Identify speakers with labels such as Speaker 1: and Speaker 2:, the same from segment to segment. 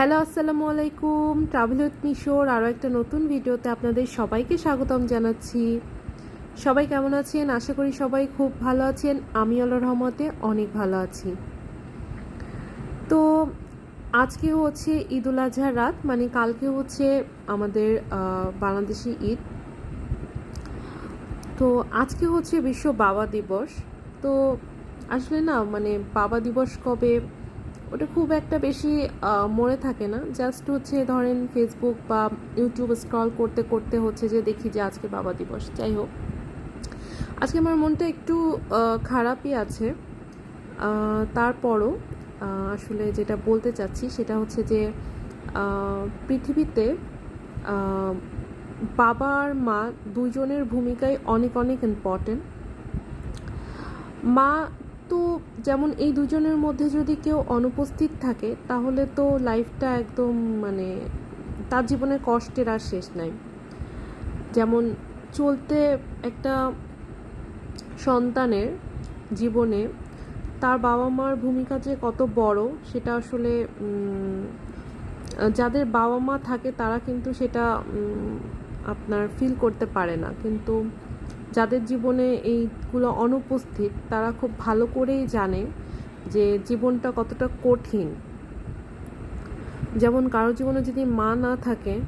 Speaker 1: Hello, আসসালামু আলাইকুম। Travel with মিশোর আরও একটা নতুন ভিডিওতে আপনাদের সবাইকে স্বাগতম জানাচ্ছি। সবাই কেমন আছেন? আশা করি সবাই খুব ভালো আছেন। আমি আল্লাহ রহমতে অনেক ভালো আছি। তো আজকে হচ্ছে ঈদ উল আজহার রাত মানে কালকে হচ্ছে আমাদের বাংলাদেশি ঈদ। তো আজকে হচ্ছে বিশ্ব বাবা দিবস। তো আসলে না মানে বাবা দিবস কবে ওটা খুব একটা বেশি মনে থাকে না। জাস্ট হচ্ছে ধরেন ফেসবুক বা ইউটিউব স্ক্রল করতে করতে হচ্ছে যে দেখি যে আজকে বাবা দিবস। যাই হোক। আজকে আমার মনটা একটু খারাপই আছে। তারপরও আসলে যেটা বলতে চাচ্ছি সেটা হচ্ছে যে পৃথিবীতে বাবা আর মা দুজনের ভূমিকাই অনেক অনেক ইম্পর্টেন্ট মা তো যেমন এই দুজনের মধ্যে যদি কেউ অনুপস্থিত থাকে, তাহলে তো লাইফটা একদম মানে তার জীবনে কষ্টের আর শেষ নাই। যেমন চলতে একটা সন্তানের জীবনে তার বাবা মার ভূমিকা যে কত বড়, সেটা আসলে যাদের বাবা মা থাকে তারা কিন্তু সেটা আপনার ফিল করতে পারে না। কিন্তু যাদের জীবনে এইগুলো অনুপস্থিত, তারা খুব ভালো করেই জানে যে জীবনটা কতটা কঠিন। যেমন কারও জীবনে যদি মা না থাকে,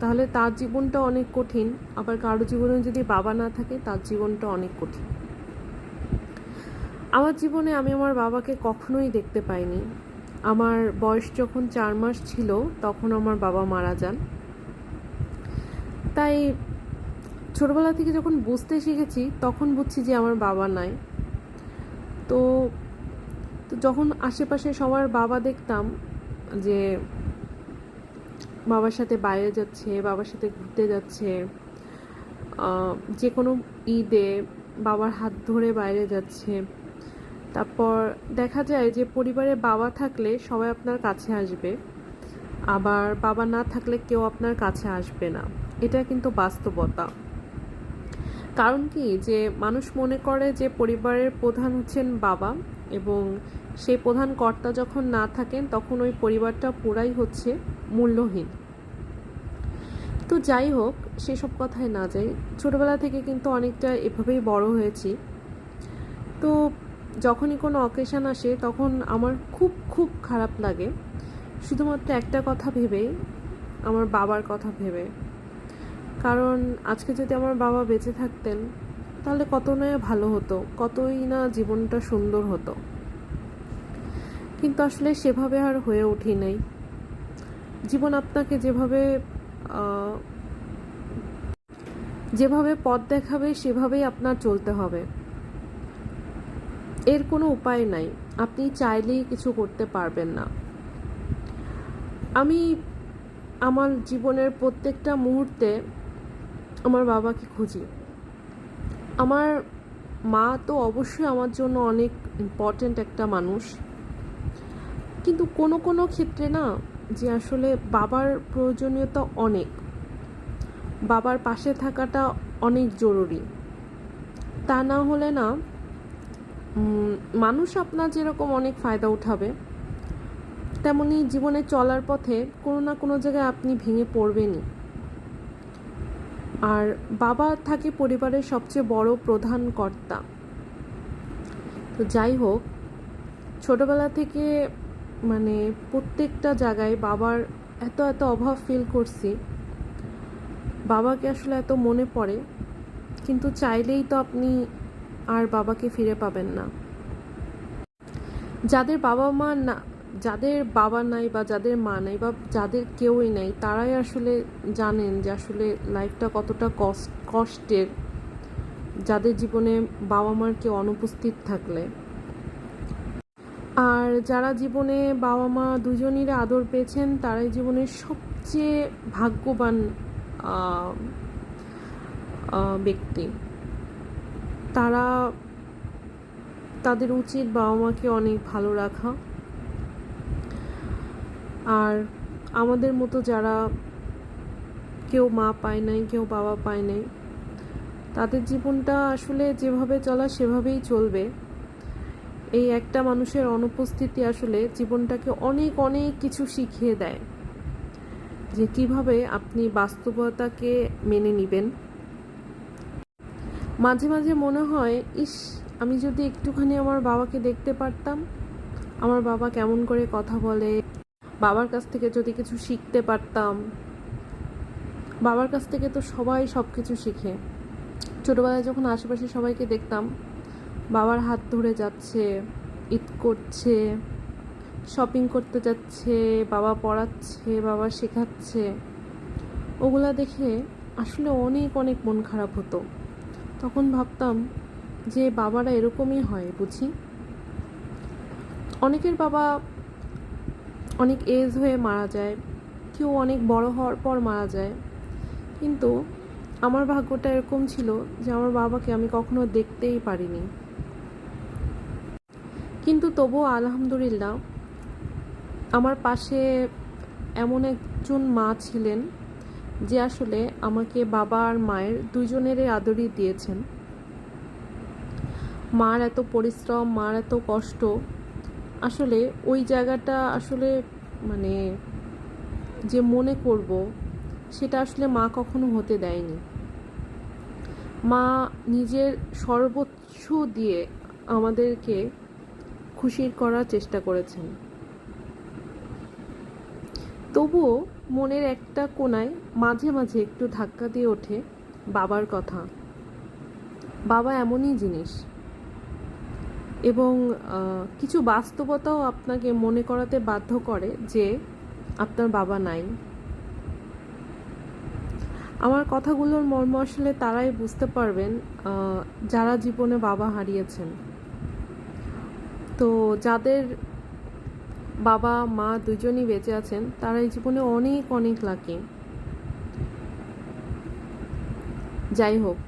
Speaker 1: তাহলে তার জীবনটা অনেক কঠিন, আবার কারও জীবনে যদি বাবা না থাকে, তার জীবনটা অনেক কঠিন। আমার জীবনে আমি আমার বাবাকে কখনোই দেখতে পাইনি। আমার বয়স যখন চার মাস ছিল, তখন আমার বাবা মারা যান। তাই ছোটবেলা থেকে যখন বুঝতে শিখেছি, তখন বুঝছি যে আমার বাবা নাই। তো তো যখন আশেপাশে সবার বাবা দেখতাম যে বাবার সাথে বাইরে যাচ্ছে, বাবার সাথে ঘুরতে যাচ্ছে যে কোনো ঈদে বাবার হাত ধরে বাইরে যাচ্ছে, তারপর দেখা যায় যে পরিবারে বাবা থাকলে সবাই আপনার কাছে আসবে, আবার বাবা না থাকলে কেউ আপনার কাছে আসবে না। এটা কিন্তু বাস্তবতা। কারণ কি? যে মানুষ মনে করে যে পরিবারের প্রধান হচ্ছেন বাবা এবং সেই প্রধান কর্তা যখন না থাকেন, তখন ওই পরিবারটা পুরাই হচ্ছে মূল্যহীন। তো যাই হোক, সেসব কথায় না যাই। ছোটবেলা থেকে কিন্তু অনেকটা এভাবেই বড় হয়েছি। তো যখনই কোনো অকেশন আসে, তখন আমার খুব খুব খারাপ লাগে। শুধুমাত্র একটা কথা ভেবেই, আমার বাবার কথা ভেবে। কারণ আজকে যদি আমার বাবা বেঁচে থাকতেন, তাহলে কত না ভালো হতো, কতই না জীবনটা সুন্দর হতো। কিন্তু আসলে সেভাবে আর হয়ে উঠি নাই। জীবন আপনাকে যেভাবে যেভাবে পথ দেখাবে, সেভাবেই আপনার চলতে হবে। এর কোনো উপায় নাই, আপনি চাইলেই কিছু করতে পারবেন না। আমি আমার জীবনের প্রত্যেকটা মুহূর্তে আমার বাবাকে খুঁজি। আমার মা তো অবশ্যই আমার জন্য অনেক ইম্পর্ট্যান্ট একটা মানুষ। কিন্তু কোনো কোনো ক্ষেত্রে না, যে আসলে বাবার প্রয়োজনীয়তা অনেক। বাবার পাশে থাকাটা অনেক জরুরি। তা না হলে না মানুষ আপনার যেরকম অনেক ফায়দা উঠাবে, তেমনি জীবনে চলার পথে কোনো না কোনো জায়গায় আপনি ভেঙে পড়বেনই। আর বাবা থাকে পরিবারের সবচেয়ে বড় প্রধান কর্তা। তো যাই হোক, ছোটবেলা থেকে মানে প্রত্যেকটা জায়গায় বাবার এত এত অভাব ফিল করছি। বাবাকে আসলে এত মনে পড়ে, কিন্তু চাইলেই তো আপনি আর বাবাকে ফিরে পাবেন না। যাদের বাবা মা না যাদের বাবা নাই বা যাদের মা নাই বা যাদের কেউই নাই, তারাই আসলে জানেন যে আসলে লাইফটা কতটা কষ্টের। যাদের জীবনে বাবা মার কেউ অনুপস্থিত থাকলে। আর যারা জীবনে বাবা মা দুজনেরই আদর পেয়েছেন, তারাই জীবনের সবচেয়ে ভাগ্যবান ব্যক্তি। তারা তাদের উচিত বাবা মাকে অনেক ভালো রাখা। আর আমাদের মতো যারা কেউ মা পায় নাই, কেউ বাবা পায় নাই, তাদের জীবনটা আসলে যেভাবে চলা সেভাবেই চলবে। এই একটা মানুষের অনুপস্থিতি আসলে জীবনটাকে অনেক অনেক কিছু শিখিয়ে দেয় যে কীভাবে আপনি বাস্তবতাকে মেনে নেবেন। মাঝে মাঝে মনে হয়, ইস, আমি যদি একটুখানি আমার বাবাকে দেখতে পারতাম, আমার বাবা কেমন করে কথা বলে বাবার কাছ থেকে যদি কিছু শিখতে পারতাম, বাবার কাছ থেকে তো সবাই সব কিছু শিখে। ছোটোবেলায় যখন আশেপাশে সবাইকে দেখতাম, বাবার হাত ধরে যাচ্ছে, ঈদ করছে শপিং করতে যাচ্ছে, বাবা পড়াচ্ছে, বাবা শেখাচ্ছে, ওগুলা দেখে আসলে অনেক অনেক মন খারাপ হতো। তখন ভাবতাম যে বাবারা এরকমই হয়, বুঝি? অনেকের বাবা অনেক এজ হয়ে মারা যায়, কেউ অনেক বড় হওয়ার পর মারা যায়। কিন্তু আমার ভাগ্যটা এরকম ছিল যে আমার বাবাকে আমি কখনো দেখতেই পারিনি। কিন্তু তবুও আলহামদুলিল্লাহ, আমার পাশে এমন একজন মা ছিলেন যে আসলে আমাকে বাবা আর মায়ের দুজনেরই আদরই দিয়েছেন। মার এত পরিশ্রম, মার এত কষ্ট আসলে ওই জায়গাটা আসলে মানে যে মনে করব, সেটা আসলে মা কখনো হতে দেয়নি। মা নিজের সর্বোচ্চ দিয়ে আমাদেরকে খুশির করার চেষ্টা করেছেন। তবুও মনের একটা কোনায় মাঝে মাঝে একটু ধাক্কা দিয়ে ওঠে বাবার কথা। বাবা এমনই জিনিস। এবং কিছু বাস্তবতাও আপনাকে মনে করাতে বাধ্য করে যে আপনার বাবা নাই। আমার কথাগুলোর মর্ম আসলে তারাই বুঝতে পারবেন যারা জীবনে বাবা হারিয়েছেন। তো যাদের বাবা, মা দুজনই বেঁচে আছেন তারা এই জীবনে অনেক অনেক লাকি যাই হোক,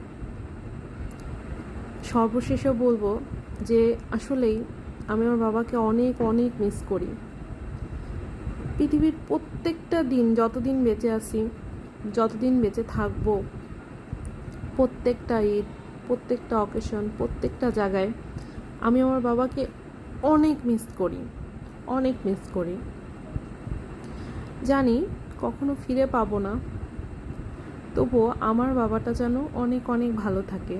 Speaker 1: সর্বশেষে বলব যে আসলেই আমি আমার বাবাকে অনেক অনেক মিস করি। পৃথিবীর প্রত্যেকটা দিন যতদিন বেঁচে আছি, যতদিন বেঁচে থাকব, প্রত্যেকটা ঈদ, প্রত্যেকটা অকেশন প্রত্যেকটা জায়গায় আমি আমার বাবাকে অনেক মিস করি, অনেক মিস করি। জানি কখনো ফিরে পাবো না, তবুও আমার বাবাটা যেন অনেক অনেক ভালো থাকে।